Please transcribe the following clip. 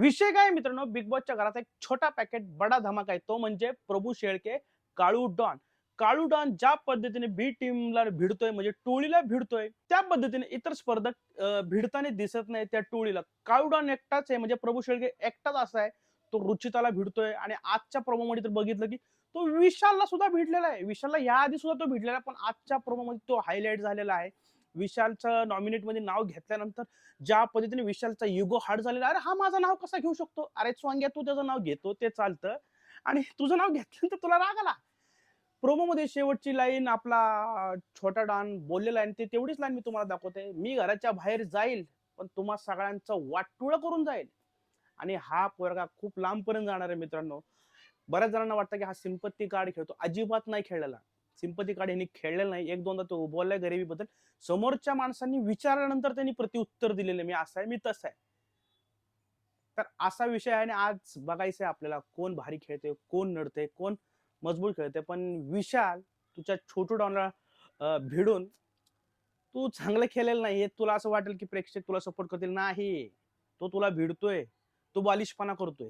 विषय काय मित्रांनो? बिग बॉसच्या घरात एक छोटा पॅकेट बडा धमाका आहे. तो म्हणजे प्रभू शेळके काळू डॉन. काळू डॉन ज्या पद्धतीने बी टीमला भिडतोय म्हणजे टोळीला भिडतोय त्या पद्धतीने इतर स्पर्धक भिडताना दिसत नाही त्या टोळीला. काळू डॉन एकटाच आहे म्हणजे प्रभू शेळके एकटाच असा आहे. तो रुचिताला भिडतोय आणि आजच्या promo मध्ये तर बघितलं की तो विशालला सुद्धा भिडलेला आहे. विशालला या आधी सुद्धा तो भिडलेला आहे, पण आजच्या promo मध्ये तो हायलाइट झालेला आहे. विशालचं नॉमिनेटमध्ये नाव घेतल्यानंतर ज्या पद्धतीने विशालचा युगो हार्ड झालेला अरे हा माझं नाव कसा घेऊ शकतो? अरे स्वांग्या तू त्याचं नाव घेतो ते चालतं. आणि तुझं नाव घेतल्यानंतर तुला राग आला. प्रोमो मध्ये शेवटची लाईन आपला छोटा डान बोललेला आहे आणि ते तेवढीच लाईन मी तुम्हाला दाखवते. मी घराच्या बाहेर जाईल पण तुम्हा सगळ्यांचं वाटुळ करून जाईल. आणि हा पोरगा खूप लांबपर्यंत जाणार आहे मित्रांनो. बऱ्याच जणांना वाटतं की हा सिंपत्ती कार्ड खेळतो. अजिबात नाही खेळलेला. सिंपती कार्ड यांनी खेळलेलं नाही. एक दोनदा तो उभवलाय गरिबीबद्दल. समोरच्या माणसांनी विचारल्यानंतर त्यांनी प्रत्युत्तर दिलेलं मी असं आहे मी तसं आहे. तर असा विषय आहे आणि आज बघायचं आहे आपल्याला कोण भारी खेळते कोण नडते कोण मजबूत खेळते पण विशाल तुझ्या छोटू डॉनला भिडून तू चांगलं खेळलेलं नाही तुला असं वाटेल की प्रेक्षक तुला सपोर्ट करतील. नाही. तो तुला भिडतोय. तो बालिशपणा करतोय.